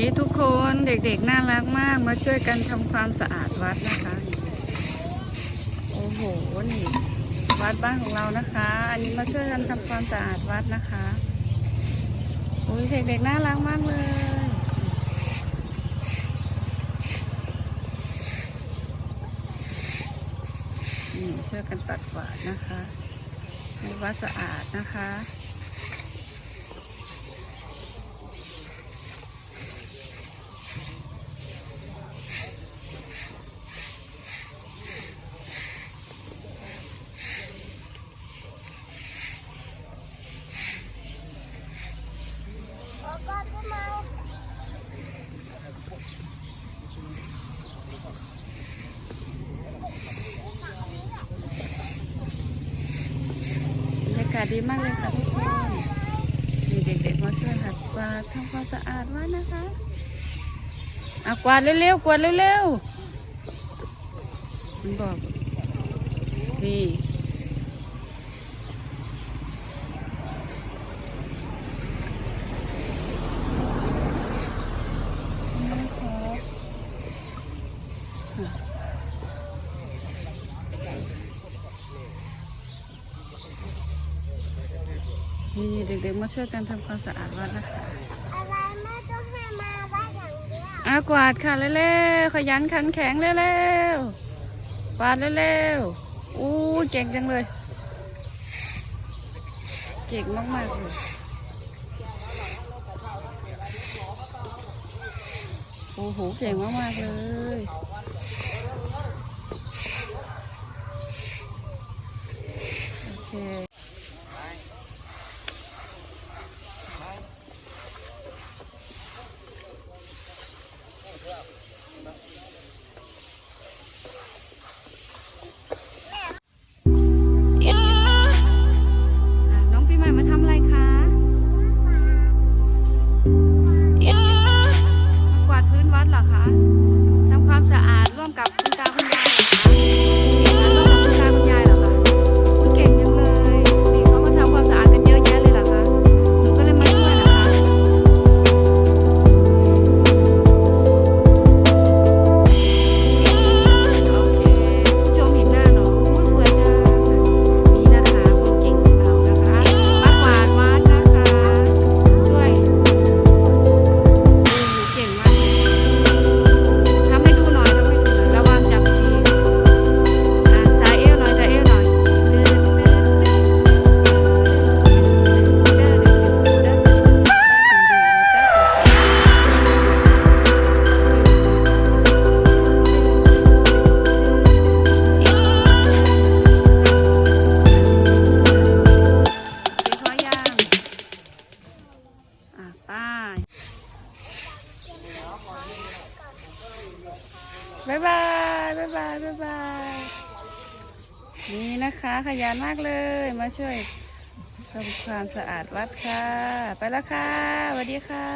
ยทุกคนเด็กๆน่ารักมากมาช่วยกันทำความสะอาดวัดนะคะ โอ้โหนี่วัดบ้านของเรานะคะ อันนี้มาช่วยกันทำความสะอาดวัดนะคะโอ้ยเด็กๆน่ารักมากเลยนี่ช่วยกันตัดกวาดนะคะให้วัดสะอาดนะคะาศดีมากเลยค่ะทุกคนมีเด็กๆมาช่วยหัดกวาดทำความสะอาดว่านะคะอากวาดเร็วๆกวาดเร็วๆมันบอกนี่ นี่เด็กๆมาช่วยกันทำความสะอาดวัดนะคะอะไรแม่ต้องให้มาวัดอย่างเดียวอากวาดค่ะเร็วๆขยันขันแข็งเร็วๆวาดเร็วๆอู้เก่งจังเลย เก่งมากๆเลยโอ้โหเก่งมากๆเลยโอเค บายบายบายบายบายบายนี่นะคะขยันมากเลยมาช่วยทำความสะอาดวัดค่ะ ไปแล้วค่ะสวัสดีค่ะ